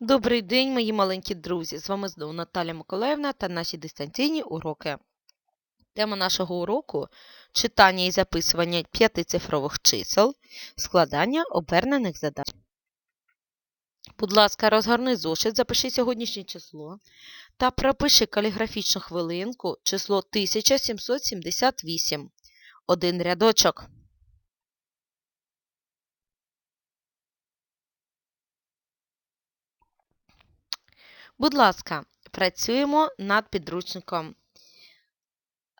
Добрий день, мої маленькі друзі! З вами знову Наталя Миколаївна та наші дистанційні уроки. Тема нашого уроку читання і записування п'ятицифрових чисел, складання обернених задач. Будь ласка, розгорни зошит, запиши сьогоднішнє число та пропиши каліграфічну хвилинку число 1778. Один рядочок. Будь ласка, працюємо над підручником.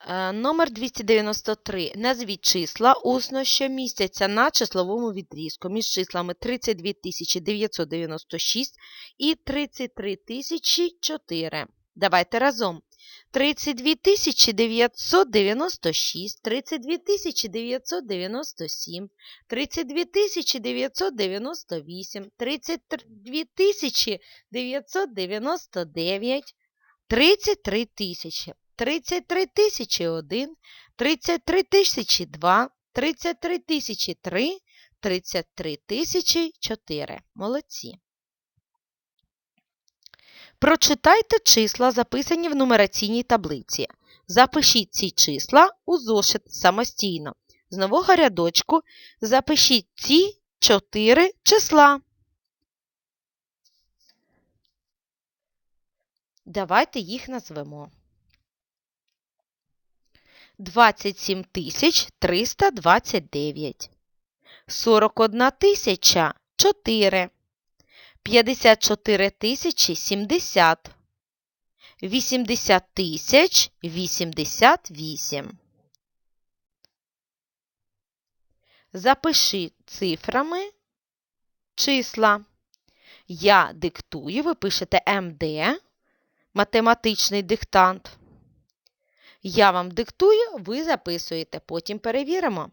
Е, Номер 293. Назвіть числа усно, що містяться на числовому відрізку між числами 32 996 і 33 004. Давайте разом. 32 996, 32 997, 32 998, 32 999, 33 тисячі, 33 тисячі 1, 33 тисячі 2, 33 тисячі 3, 33 тисячі 4. Молодці. Прочитайте числа, записані в нумераційній таблиці. Запишіть ці числа у зошит самостійно. З нового рядочку запишіть ці 4 числа. Давайте їх назвемо. 27 329, 41 тисяча 4, 54 тисячі 70, 80 тисяч 88. Запиши цифрами числа. Я диктую, ви пишете МД, математичний диктант. Я вам диктую, ви записуєте, потім перевіримо.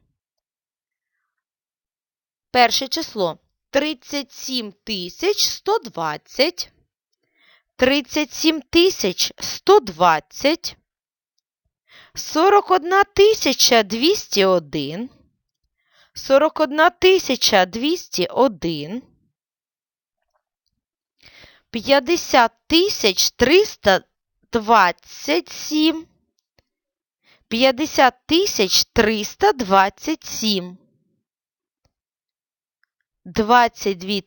Перше число 37 120, 37 120, 41 201, 41 201, 50 327, 50 327, 22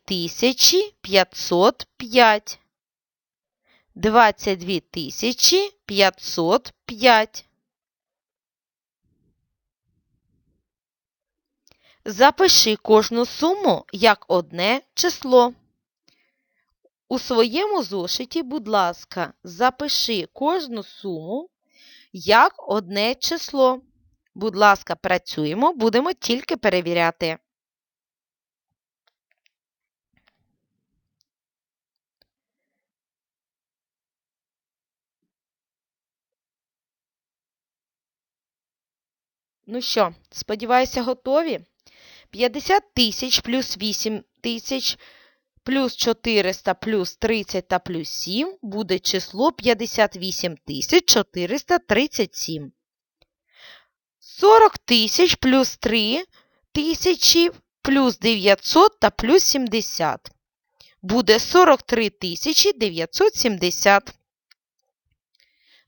505, 22 505. Запиши кожну суму як одне число. У своєму зошиті, будь ласка, запиши кожну суму як одне число. Будь ласка, працюємо, будемо тільки перевіряти. Ну що, сподіваюся, готові? 50 тисяч плюс 8 тисяч плюс 400 плюс 30 та плюс 7 буде число 58 тисяч 437. 40 тисяч плюс 3 тисячі плюс 900 та плюс 70. Буде 43 тисячі 970.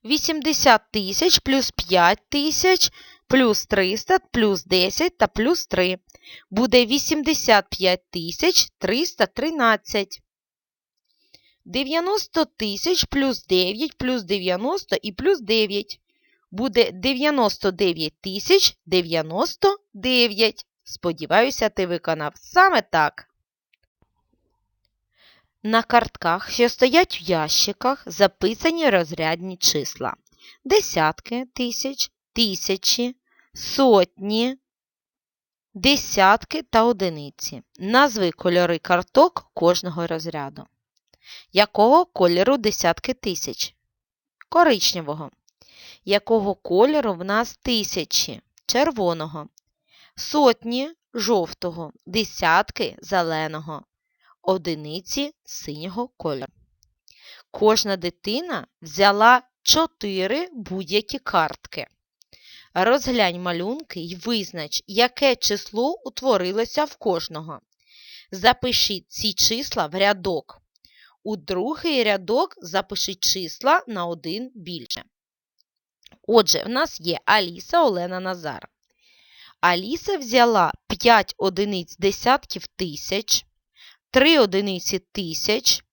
80 тисяч плюс 5 тисяч плюс 300 плюс 10 та плюс 3. Буде 85 тисяч 313. 90 тисяч плюс 9 плюс 90 і плюс 9. Буде 99 тисяч 99. Сподіваюся, ти виконав саме так. На картках, що стоять в ящиках, записані розрядні числа. Десятки тисяч, тисячі, сотні, десятки та одиниці. Назви кольори карток кожного розряду. Якого кольору десятки тисяч? Коричневого. Якого кольору в нас тисячі? Червоного. Сотні жовтого, десятки зеленого, одиниці синього кольору. Кожна дитина взяла чотири будь-які картки. Розглянь малюнки і визнач, яке число утворилося в кожного. Запишіть ці числа в рядок. У другий рядок запишіть числа на один більше. Отже, в нас є Аліса, Олена, Назар. Аліса взяла 5 одиниць десятків тисяч, 3 одиниці тисяч,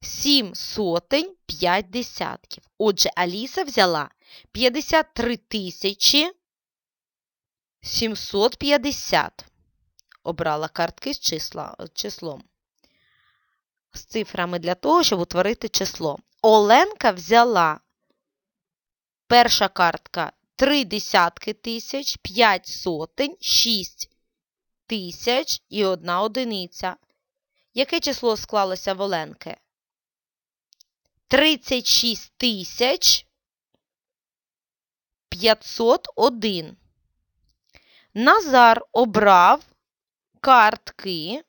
7 сотень 5 десятків. Отже, Аліса взяла 53 тисячі 750. Обрала картки з числа, числом. З цифрами для того, щоб утворити число. Оленка взяла перша картка 3 десятки тисяч, 5 сотень, 6 тисяч і одна одиниця. Яке число склалося в Оленки? 36 тисяч 501. Назар обрав картки,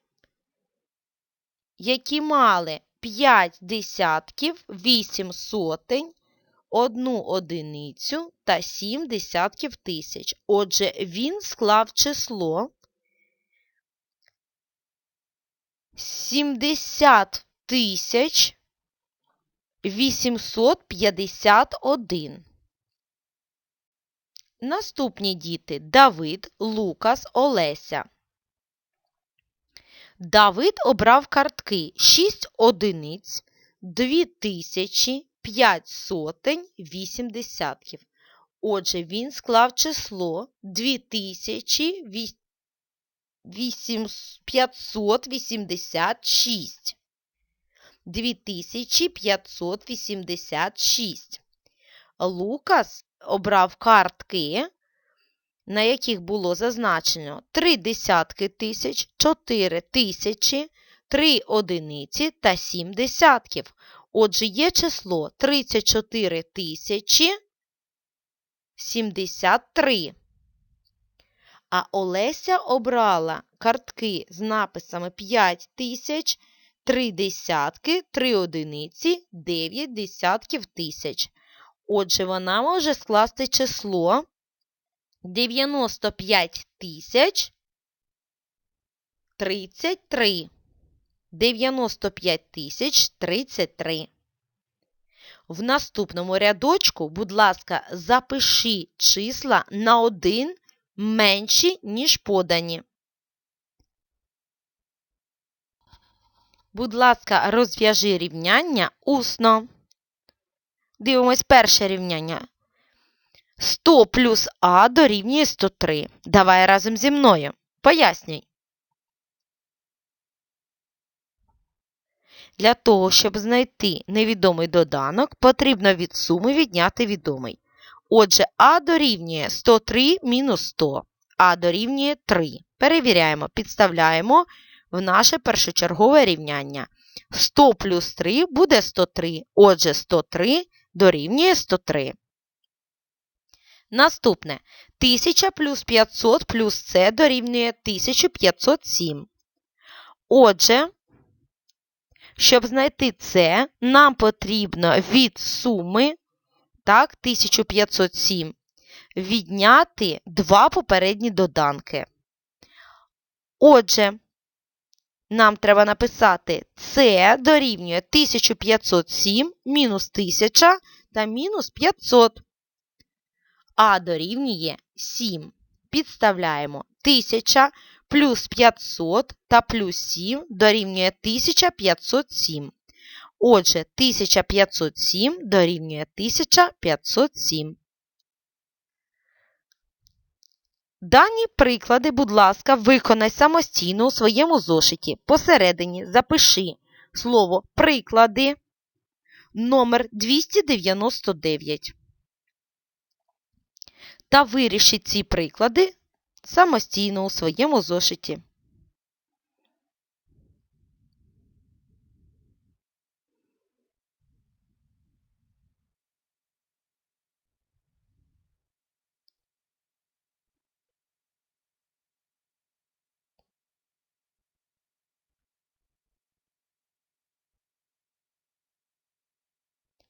які мали 5 десятків, 8 сотень, 1 одиницю та 7 десятків тисяч. Отже, він склав число 70 тисяч 851. Наступні діти Давид, Лукас, Олеся. Давид обрав картки 6 одиниць, 2 5 сотень, 8 десятків. Отже, він склав число 2586. 2586. Лукас обрав картки, на яких було зазначено 3 десятки тисяч, 4 тисячі, 3 одиниці та 7 десятків. Отже, є число 34 тисячі 73. А Олеся обрала картки з написами 5 тисяч, 3 десятки, 3 одиниці, 9 десятків тисяч. Отже, вона може скласти число 95 тисяч 33. 95 тисяч 33. В наступному рядочку, будь ласка, запиши числа на один менші, ніж подані. Будь ласка, розв'яжи рівняння усно. Дивимось перше рівняння. 100 плюс А дорівнює 103. Давай разом зі мною. Пояснюй. Для того, щоб знайти невідомий доданок, потрібно від суми відняти відомий. Отже, А дорівнює 103 мінус 100. А дорівнює 3. Перевіряємо, підставляємо в наше першочергове рівняння. 100 плюс 3 буде 103. Отже, 103 дорівнює 103. Наступне 1000 плюс 500 плюс С дорівнює 1507. Отже, щоб знайти С, нам потрібно від суми так, 1507 відняти два попередні доданки. Отже, нам треба написати С дорівнює 1507 мінус 1000 та мінус 500. А дорівнює 7. Підставляємо 1000 плюс 500 та плюс 7 дорівнює 1507. Отже, 1507 дорівнює 1507. Дані приклади, будь ласка, виконай самостійно у своєму зошиті. Посередині запиши слово приклади номер 299 та виріши ці приклади самостійно у своєму зошиті.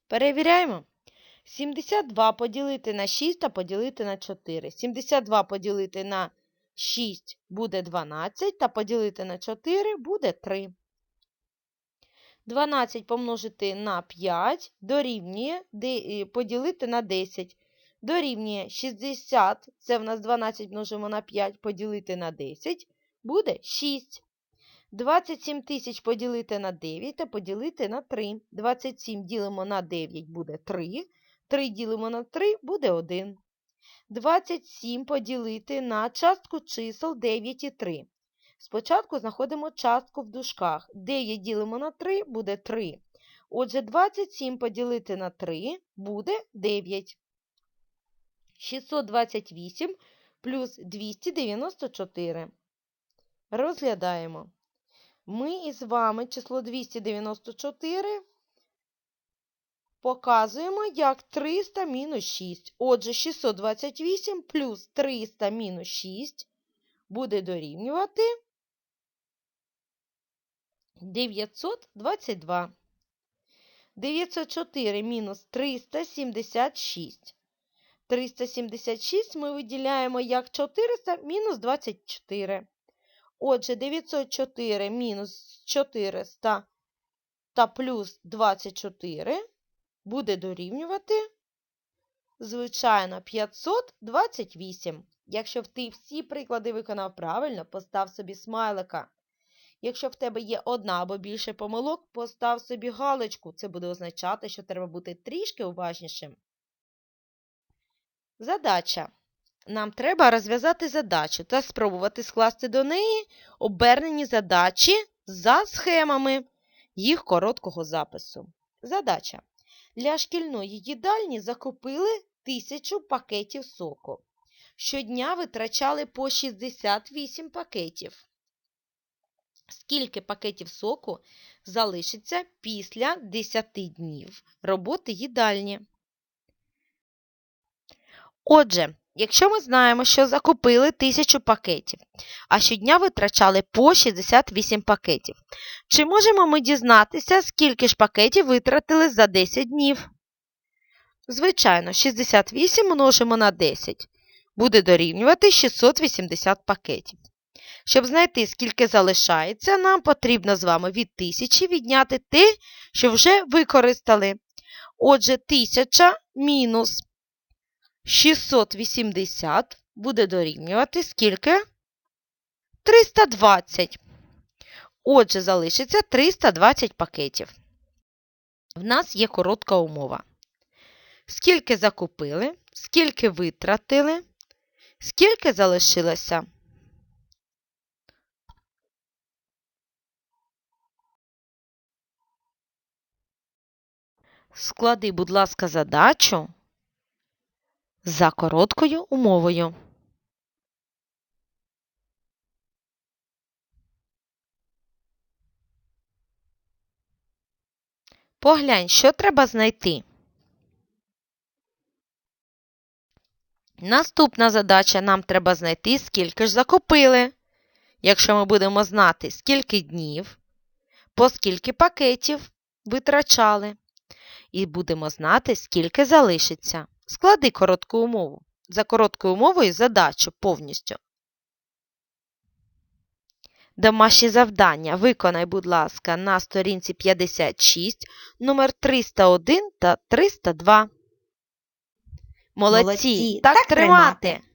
Перевіряємо. 72 поділити на 6 та поділити на 4. 72 поділити на 6 буде 12, та поділити на 4 буде 3. 12 помножити на 5 дорівнює е, поділити на 10. Дорівнює 60, це в нас 12 множимо на 5, поділити на 10, буде 6. 27 тисяч поділити на 9 та поділити на 3. 27 ділимо на 9 буде 3. 3 ділимо на 3 буде 1. 27 поділити на частку чисел 9 і 3. Спочатку знаходимо частку в дужках. 9 ділимо на 3 буде 3. Отже, 27 поділити на 3 буде 9. 628 плюс 294. Розглядаємо. Ми із вами число 294 показуємо як 300 мінус 6. Отже, 628 плюс 300 мінус 6 буде дорівнювати 922. 904 мінус 376. 376 ми виділяємо як 400 мінус 24. Отже, 904 мінус 400 та плюс 24 буде дорівнювати, звичайно, 528. Якщо ти всі приклади виконав правильно, постав собі смайлика. Якщо в тебе є одна або більше помилок, постав собі галочку. Це буде означати, що треба бути трішки уважнішим. Задача. Нам треба розв'язати задачу та спробувати скласти до неї обернені задачі за схемами їх короткого запису. Задача. Для шкільної їдальні закупили тисячу пакетів соку. Щодня витрачали по 68 пакетів. Скільки пакетів соку залишиться після 10 днів роботи їдальні? Отже, якщо ми знаємо, що закупили 1000 пакетів, а щодня витрачали по 68 пакетів, чи можемо ми дізнатися, скільки ж пакетів витратили за 10 днів? Звичайно, 68 множимо на 10 буде дорівнювати 680 пакетів. Щоб знайти, скільки залишається, нам потрібно з вами від 1000 відняти те, що вже використали. Отже, 1000 мінус 680 буде дорівнювати скільки? 320. Отже, залишиться 320 пакетів. В нас є коротка умова. Скільки закупили, скільки витратили, скільки залишилося? Склади, будь ласка, задачу за короткою умовою. Поглянь, що треба знайти. Наступна задача нам треба знайти, скільки ж закупили. Якщо ми будемо знати, скільки днів, по скільки пакетів витрачали, і будемо знати, скільки залишиться. Склади коротку умову. За короткою умовою задачу повністю. Домашнє завдання виконай, будь ласка, на сторінці 56, номер 301 та 302. Молодці, Молодці, так, так тримати. тримати.